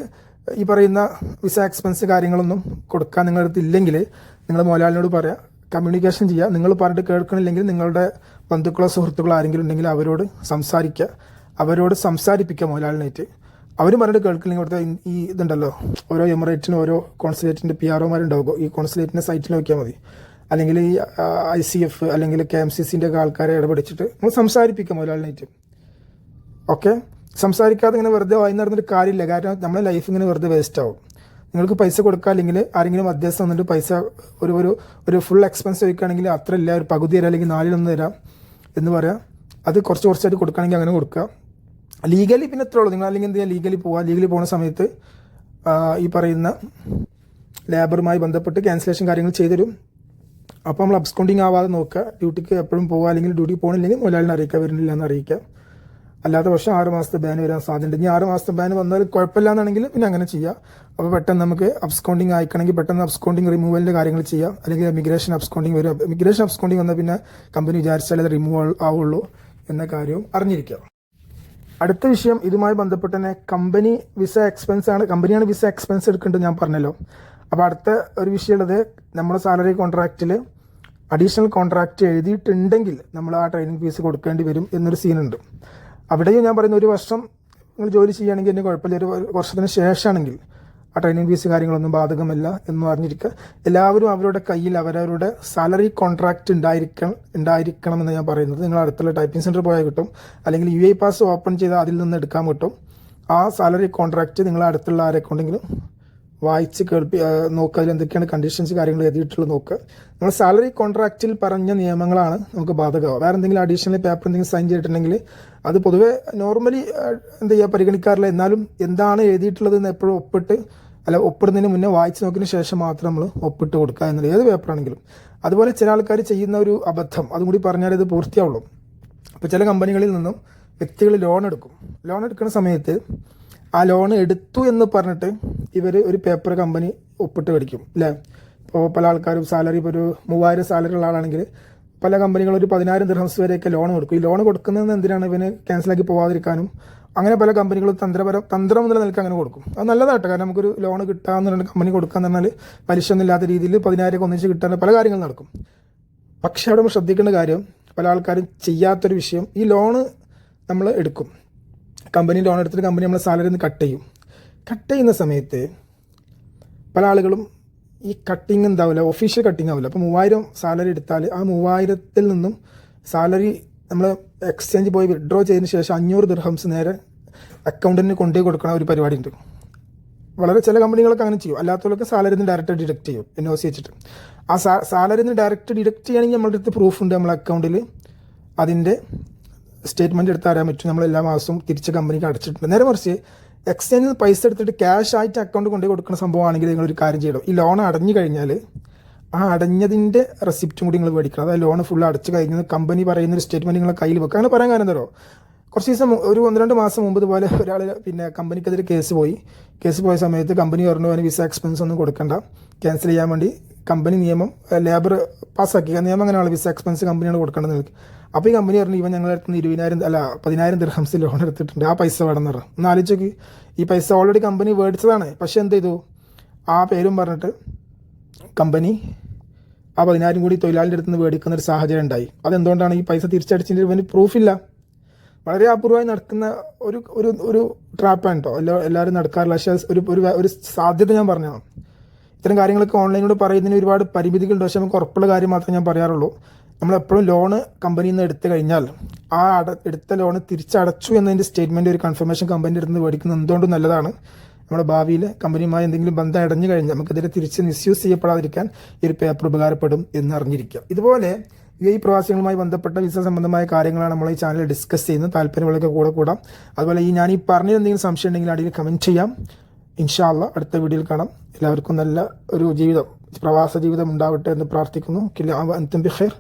Speaker 1: ഈ പറയുന്ന വിസ എക്സ്പെൻസ് കാര്യങ്ങളൊന്നും കൊടുക്കാൻ നിങ്ങളുടെ ഇല്ലെങ്കിൽ നിങ്ങൾ മുതലാളിനോട് പറയാം കമ്മ്യൂണിക്കേഷൻ ചെയ്യുക നിങ്ങൾ പറഞ്ഞിട്ട് കേൾക്കണില്ലെങ്കിൽ നിങ്ങളുടെ ബന്ധുക്കളോ സുഹൃത്തുക്കളോ ആരെങ്കിലും ഉണ്ടെങ്കിൽ അവരോട് സംസാരിക്കുക അവരോട് സംസാരിപ്പിക്കുക മുതലാളിനായിട്ട് അവർ പറഞ്ഞിട്ട് കേൾക്കില്ലെങ്കിൽ ഇവിടുത്തെ ഈ ഇതുണ്ടല്ലോ ഓരോ എമിറേറ്റിനും ഓരോ കോൺസുലേറ്റിന്റെ പി ആർ ഒമാരുണ്ടാവുമോ ഈ കോൺസുലേറ്റിന്റെ സൈറ്റിൽ നോക്കിയാൽ മതി. അല്ലെങ്കിൽ ഈ ഐ സി എഫ് അല്ലെങ്കിൽ കെ എം സി സിന്റെ ഒക്കെ ആൾക്കാരെ ഇടപെടിച്ചിട്ട് നമ്മൾ സംസാരിപ്പിക്കുക മുതലാളിനായിട്ട് ഓക്കെ? സംസാരിക്കാതെ ഇങ്ങനെ വെറുതെ വായി നടന്നിട്ട് കാര്യമില്ല. കാരണം നമ്മുടെ ലൈഫ് ഇങ്ങനെ വെറുതെ വേസ്റ്റ് ആവും. നിങ്ങൾക്ക് പൈസ കൊടുക്കുക അല്ലെങ്കിൽ ആരെങ്കിലും മധ്യസ്ഥം വന്നിട്ട് പൈസ ഒരു ഒരു ഒരു ഫുൾ എക്സ്പെൻസ് ചോദിക്കുകയാണെങ്കിൽ അത്ര ഇല്ല ഒരു പകുതി തരാം അല്ലെങ്കിൽ നാലിലൊന്ന് തരാം എന്ന് പറയാം. അത് കുറച്ച് കുറച്ചായിട്ട് കൊടുക്കുകയാണെങ്കിൽ അങ്ങനെ കൊടുക്കുക. ലീഗലി പിന്നെ എത്ര ഉള്ളൂ. നിങ്ങൾ അല്ലെങ്കിൽ എന്ത് ചെയ്യുക ലീഗലി പോവുക ലീഗലി പോകുന്ന സമയത്ത് ഈ പറയുന്ന ലേബറുമായി ബന്ധപ്പെട്ട് ക്യാൻസലേഷൻ കാര്യങ്ങൾ ചെയ്തു തരും അപ്പോൾ നമ്മൾ അബ്സ്കൗണ്ടിങ് ആവാതെ നോക്കുക. ഡ്യൂട്ടിക്ക് എപ്പോഴും പോകുക അല്ലെങ്കിൽ ഡ്യൂട്ടി പോകണില്ലെങ്കിൽ മുതലാളിനെ അറിയിക്കുക വരുന്നില്ല എന്ന് അറിയിക്കുക. അല്ലാത്ത പക്ഷം ആറ് മാസത്തെ ബാൻ വരാൻ സാധ്യതയുണ്ട്. ഇനി ആറ് മാസത്തെ ബാൻ വന്നാൽ കുഴപ്പമില്ല എന്നാണെങ്കിൽ പിന്നെ അങ്ങനെ ചെയ്യാം. അപ്പോൾ പെട്ടെന്ന് നമുക്ക് അബ്സ്കൗണ്ടിങ് അയക്കണമെങ്കിൽ പെട്ടെന്ന് അബ്സ്കൗണ്ടിങ് റിമൂവലിന്റെ കാര്യങ്ങൾ ചെയ്യാം. അല്ലെങ്കിൽ മിഗ്രേഷൻ അബ്സ്കൗണ്ടിങ് വരും. മിഗ്രേഷൻ അബ്സ്കൗണ്ടിങ് വന്നാൽ പിന്നെ കമ്പനി വിചാരിച്ചാൽ അത് റിമൂവ് ആവുള്ളൂ എന്ന കാര്യവും അറിഞ്ഞിരിക്കുക. അടുത്ത വിഷയം ഇതുമായി ബന്ധപ്പെട്ട് തന്നെ കമ്പനി വിസ എക്സ്പെൻസ് ആണ്. കമ്പനിയാണ് വിസ എക്സ്പെൻസ് എടുക്കേണ്ടത് ഞാൻ പറഞ്ഞല്ലോ. അപ്പോൾ അടുത്ത ഒരു വിഷയമുള്ളത് നമ്മുടെ സാലറി കോൺട്രാക്റ്റിൽ അഡീഷണൽ കോൺട്രാക്റ്റ് എഴുതിയിട്ടുണ്ടെങ്കിൽ നമ്മൾ ആ ട്രെയിനിങ് ഫീസ് കൊടുക്കേണ്ടി വരും എന്നൊരു സീനുണ്ട് അവിടെയും ഞാൻ പറയുന്ന ഒരു വർഷം നിങ്ങൾ ജോലി ചെയ്യുകയാണെങ്കിൽ എന്റെ കുഴപ്പമില്ല. ഒരു വർഷത്തിന് ശേഷമാണെങ്കിൽ ആ ട്രെയിനിങ് ഫീസ് കാര്യങ്ങളൊന്നും ബാധകമല്ല എന്ന് പറഞ്ഞിരിക്കുക എല്ലാവരും അവരുടെ കയ്യിൽ അവരവരുടെ സാലറി കോൺട്രാക്റ്റ് ഉണ്ടായിരിക്കണം ഉണ്ടായിരിക്കണം എന്ന് ഞാൻ പറയുന്നത്. നിങ്ങൾ അടുത്തുള്ള ടൈപ്പിംഗ് സെന്റർ പോയാൽ കിട്ടും. അല്ലെങ്കിൽ യു ഐ പാസ് ഓപ്പൺ ചെയ്താൽ അതിൽ നിന്ന് എടുക്കാൻ കിട്ടും. ആ സാലറി കോൺട്രാക്റ്റ് നിങ്ങൾ അടുത്തുള്ള ആരെക്കൊണ്ടെങ്കിലും വായിച്ച് കേൾപ്പി നോക്കുക അതിൽ എന്തൊക്കെയാണ് കണ്ടീഷൻസ് കാര്യങ്ങൾ എഴുതിയിട്ടുള്ളത് നോക്കുക നമ്മൾ സാലറി കോൺട്രാക്റ്റിൽ പറഞ്ഞ നിയമങ്ങളാണ് നമുക്ക് ബാധകമാവുക. വേറെ എന്തെങ്കിലും അഡീഷണൽ പേപ്പർ എന്തെങ്കിലും സൈൻ ചെയ്തിട്ടുണ്ടെങ്കിൽ അത് പൊതുവെ നോർമലി എന്താ ചെയ്യുക പരിഗണിക്കാറില്ല. എന്നാലും എന്താണ് എഴുതിയിട്ടുള്ളത് എന്ന് എപ്പോഴും ഒപ്പിട്ട് അല്ല ഒപ്പിടുന്നതിന് മുന്നേ വായിച്ച് നോക്കിയതിന് ശേഷം മാത്രം നമ്മൾ ഒപ്പിട്ട് കൊടുക്കുക എന്നുള്ള ഏത് പേപ്പറാണെങ്കിലും അതുപോലെ ചില ആൾക്കാർ ചെയ്യുന്ന ഒരു അബദ്ധം അതും കൂടി പറഞ്ഞാൽ ഇത് പൂർത്തിയാവുള്ളൂ. അപ്പോൾ ചില കമ്പനികളിൽ നിന്നും വ്യക്തികൾ ലോൺ എടുക്കും. ലോൺ എടുക്കുന്ന സമയത്ത് ആ ലോൺ എടുത്തു എന്ന് പറഞ്ഞിട്ട് ഇവർ ഒരു പേപ്പർ കമ്പനി ഒപ്പിട്ട് മേടിക്കും അല്ലേ ഇപ്പോൾ പല ആൾക്കാരും സാലറി ഇപ്പോൾ ഒരു മൂവായിരം സാലറി ഉള്ള ആളാണെങ്കിൽ പല കമ്പനികളും ഒരു പതിനായിരം ദിർഹംസ് വരെയൊക്കെ ലോൺ കൊടുക്കും. ഈ ലോൺ കൊടുക്കുന്നത് എന്തിനാണ് ഇവന് ക്യാൻസലാക്കി പോവാതിരിക്കാനും? അങ്ങനെ പല കമ്പനികളും തന്ത്രപര തന്ത്രം മുതൽ നിൽക്കാൻ അങ്ങനെ കൊടുക്കും. അത് നല്ലതാട്ടോ കാരണം നമുക്കൊരു ലോൺ കിട്ടാമെന്ന് കമ്പനി കൊടുക്കാന്ന് പറഞ്ഞാൽ പലിശ ഒന്നും ഇല്ലാത്ത രീതിയിൽ പതിനായിരം ഒന്നിച്ച് കിട്ടാൻ പല കാര്യങ്ങളും നടക്കും. പക്ഷേ അവിടെ ശ്രദ്ധിക്കേണ്ട കാര്യം പല ആൾക്കാരും ചെയ്യാത്തൊരു വിഷയം ഈ ലോണ് നമ്മൾ എടുക്കും. കമ്പനി ലോൺ എടുത്തിട്ട് കമ്പനി നമ്മളെ സാലറി നിന്ന് കട്ട് ചെയ്യും. കട്ട് ചെയ്യുന്ന സമയത്ത് പല ആളുകളും ഈ കട്ടിങ് എന്താവില്ല ഒഫീഷ്യൽ കട്ടിങ് ആവില്ല. അപ്പോൾ മൂവായിരം സാലറി എടുത്താൽ ആ മൂവായിരത്തിൽ നിന്നും സാലറി നമ്മൾ എക്സ്ചേഞ്ച് പോയി വിഡ്രോ ചെയ്തതിന് ശേഷം അഞ്ഞൂറ് ദിർഹംസ് നേരെ അക്കൗണ്ടിന് കൊണ്ടുപോയി കൊടുക്കണ ഒരു പരിപാടി ഉണ്ട്. വളരെ ചില കമ്പനികളൊക്കെ അങ്ങനെ ചെയ്യും. അല്ലാത്തവരൊക്കെ സാലറി നിന്ന് ഡയറക്റ്റ് ഡിഡക്ട് ചെയ്യും എൻ ഒ സി വെച്ചിട്ട്. ആ സാലറി നിന്ന് ഡയറക്റ്റ് ഡിഡക്ട് ചെയ്യണമെങ്കിൽ നമ്മളുടെ അടുത്ത് പ്രൂഫ് ഉണ്ട് നമ്മളെ അക്കൗണ്ടിൽ അതിന്റെ സ്റ്റേറ്റ്മെന്റ് എടുത്ത് തരാൻ പറ്റും. നമ്മൾ എല്ലാ മാസവും തിരിച്ച് കമ്പനിക്ക് അടച്ചിട്ടുണ്ട്. നേരെ മറിച്ച് എക്സ്ചേഞ്ചിൽ നിന്ന് പൈസ എടുത്തിട്ട് ക്യാഷ് ആയിട്ട് അക്കൗണ്ട് കൊണ്ടുപോയി കൊടുക്കുന്ന സംഭവമാണെങ്കിൽ നിങ്ങളൊരു കാര്യം ചെയ്യണം. ഈ ലോൺ അടഞ്ഞു കഴിഞ്ഞാൽ ആ അടഞ്ഞതിന്റെ റെസിപ്റ്റും കൂടി നിങ്ങൾ മേടിക്കണം. അതായത് ലോൺ ഫുൾ അടച്ച് കഴിഞ്ഞ് കമ്പനി പറയുന്ന ഒരു സ്റ്റേറ്റ്മെന്റ് നിങ്ങളെ കയ്യിൽ വെക്കുക അങ്ങനെ പറയാൻ കാരണം എന്തോ കുറച്ച് ദിവസം ഒരു ഒന്ന് രണ്ട് മാസം മുമ്പ് ഇതുപോലെ ഒരാൾ പിന്നെ കമ്പനിക്കെതിരെ കേസ് പോയി. കേസ് പോയ സമയത്ത് കമ്പനി പറഞ്ഞു അവന് വിസ എക്സ്പെൻസ് ഒന്നും കൊടുക്കണ്ട. ക്യാൻസൽ ചെയ്യാൻ വേണ്ടി കമ്പനി നിയമം ലേബർ പാസ്സാക്കി നിയമം അങ്ങനെയാണ് വിസ എക്സ്പെൻസ് കമ്പനിയാണ് കൊടുക്കേണ്ടത് നിൽക്കും അപ്പോൾ ഈ കമ്പനി പറഞ്ഞു ഇവ ഞങ്ങളുടെ അടുത്ത് ഇരുപതിനായിരം അല്ല പതിനായിരം ദിർഹംസ് ലോൺ എടുത്തിട്ടുണ്ട്. ആ പൈസ വേണം എന്ന് പറഞ്ഞു. ഒന്ന് ആലോചിച്ചോക്ക് ഈ പൈസ ഓൾറെഡി കമ്പനി മേടിച്ചതാണ്. പക്ഷേ എന്ത് ചെയ്തു? ആ പേരും പറഞ്ഞിട്ട് കമ്പനി ആ പതിനായിരം കൂടി തൊഴിലാളിന്റെ അടുത്ത് നിന്ന് മേടിക്കുന്ന ഒരു സാഹചര്യം ഉണ്ടായി. അതെന്തുകൊണ്ടാണ് ഈ പൈസ തിരിച്ചടിച്ചതിന്റെ ഇവന് പ്രൂഫില്ല വളരെ അപൂർവമായി നടക്കുന്ന ഒരു ഒരു ഒരു ട്രാപ്പാണ് കേട്ടോ എല്ലാ എല്ലാവരും നടക്കാറില്ല. പക്ഷേ ഒരു ഒരു ഒരു സാധ്യത ഞാൻ പറഞ്ഞു ഇത്തരം കാര്യങ്ങളൊക്കെ ഓൺലൈനിലൂടെ പറയുന്നതിന് ഒരുപാട് പരിമിതികളുണ്ട്. പക്ഷേ നമുക്ക് ഉറപ്പുള്ള കാര്യം മാത്രമേ ഞാൻ പറയാറുള്ളൂ. നമ്മളെപ്പോഴും ലോണ് കമ്പനിയിൽ നിന്ന് എടുത്തു കഴിഞ്ഞാൽ ആ അട എടുത്ത ലോണ് തിരിച്ചടച്ചു എന്നതിന്റെ സ്റ്റേറ്റ്മെന്റ് ഒരു കൺഫർമേഷൻ കമ്പനിയുടെ നിന്ന് മേടിക്കുന്നത് എന്തുകൊണ്ടും നല്ലതാണ്. നമ്മുടെ ഭാവിയിൽ കമ്പനിയുമായി എന്തെങ്കിലും ബന്ധം അടഞ്ഞു കഴിഞ്ഞാൽ നമുക്കതിനെ തിരിച്ച് മിസ്യൂസ് ചെയ്യപ്പെടാതിരിക്കാൻ ഈ ഒരു പേപ്പർ ഉപകാരപ്പെടും എന്ന് അറിഞ്ഞിരിക്കുക ഇതുപോലെ ഈ പ്രവാസികളുമായി ബന്ധപ്പെട്ട വിസ സംബന്ധമായ കാര്യങ്ങളാണ് നമ്മൾ ഈ ചാനൽ ഡിസ്കസ് ചെയ്യുന്നത്. താല്പര്യമുള്ളൊക്കെ കൂടെ കൂടാം. അതുപോലെ ഈ ഞാൻ ഈ പറഞ്ഞ എന്തെങ്കിലും സംശയം ഉണ്ടെങ്കിൽ അടിയിൽ കമന്റ് ചെയ്യാം. ഇൻഷാല്ല അടുത്ത വീഡിയോയിൽ കാണാം. എല്ലാവർക്കും നല്ല ഒരു ജീവിതം പ്രവാസ ജീവിതം ഉണ്ടാവട്ടെ എന്ന് പ്രാർത്ഥിക്കുന്നു. കില്ല അന്തും ബിഖൈർ.